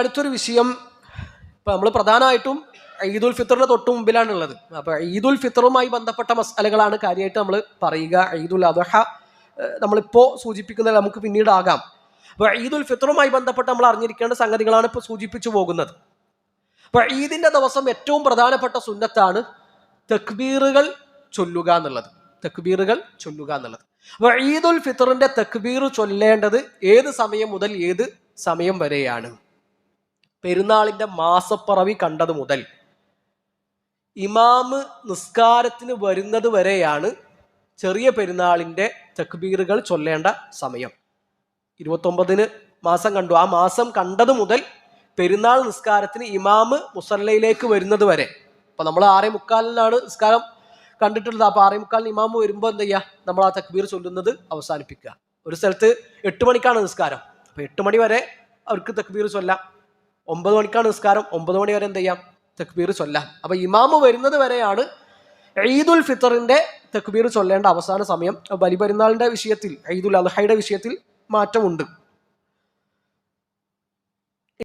അടുത്തൊരു വിഷയം ഇപ്പൊ നമ്മൾ പ്രധാനമായിട്ടും ഈദുൽ ഫിത്തറിന് തൊട്ട് മുമ്പിലാണുള്ളത്. അപ്പോൾ ഈദുൽ ഫിത്തറുമായി ബന്ധപ്പെട്ട മസാലകളാണ് കാര്യമായിട്ട് നമ്മൾ പറയുക. ഈദുൽ അദഹ നമ്മളിപ്പോൾ നമ്മളിപ്പോ സൂചിപ്പിക്കുന്നത് നമുക്ക് പിന്നീട് ആകാം അപ്പൊ ഈദുൽ ഫിത്തറുമായി ബന്ധപ്പെട്ട് നമ്മൾ അറിഞ്ഞിരിക്കേണ്ട സംഗതികളാണ് ഇപ്പോൾ സൂചിപ്പിച്ചു പോകുന്നത്. അപ്പോൾ ഈദിന്റെ ദിവസം ഏറ്റവും പ്രധാനപ്പെട്ട സുന്നത്താണ് തക്ബീറുകൾ ചൊല്ലുക എന്നുള്ളത്. തക്ബീറുകൾ ചൊല്ലുക എന്നുള്ളത്. അപ്പോൾ ഈദുൽ ഫിത്തറിന്റെ തക്ബീർ ചൊല്ലേണ്ടത് ഏത് സമയം മുതൽ ഏത് സമയം വരെയാണ്? പെരുന്നാളിന്റെ മാസപ്പിറവി കണ്ടത് മുതൽ ഇമാമ് നിസ്കാരത്തിന് വരുന്നത് വരെയാണ് ചെറിയ പെരുന്നാളിന്റെ തക്ബീറുകൾ ചൊല്ലേണ്ട സമയം. ഇരുപത്തൊമ്പതിന് മാസം കണ്ടു. ആ മാസം കണ്ടത് മുതൽ പെരുന്നാൾ നിസ്കാരത്തിന് ഇമാമ് മുസല്ലയിലേക്ക് വരുന്നത് വരെ. അപ്പൊ നമ്മൾ ആറേ മുക്കാലിനാണ് നിസ്കാരം കണ്ടിട്ടുള്ളത്. അപ്പോൾ ആറേ മുക്കാലിന് ഇമാമ് വരുമ്പോൾ എന്ത് ചെയ്യുക നമ്മൾ ആ തക്ബീർ ചൊല്ലുന്നത് അവസാനിപ്പിക്കുക. ഒരു സ്ഥലത്ത് എട്ട് മണിക്കാണ് നിസ്കാരം. അപ്പോൾ എട്ട് മണി വരെ അവർക്ക് തക്ബീർ ചൊല്ലാം. ഒമ്പത് മണിക്കാണ് നിസ്കാരം ഒമ്പത് മണി വരെ എന്ത് ചെയ്യാം തക്ബീർ ചൊല്ലാം. അപ്പൊ ഇമാമ് വരുന്നത് വരെയാണ് ഈദുൽ ഫിത്തറിന്റെ തക്ബീർ ചൊല്ലേണ്ട അവസാന സമയം. ബലിപെരുന്നാളിന്റെ വിഷയത്തിൽ ഈദുൽ അദ്ഹയുടെ വിഷയത്തിൽ മാറ്റമുണ്ട്.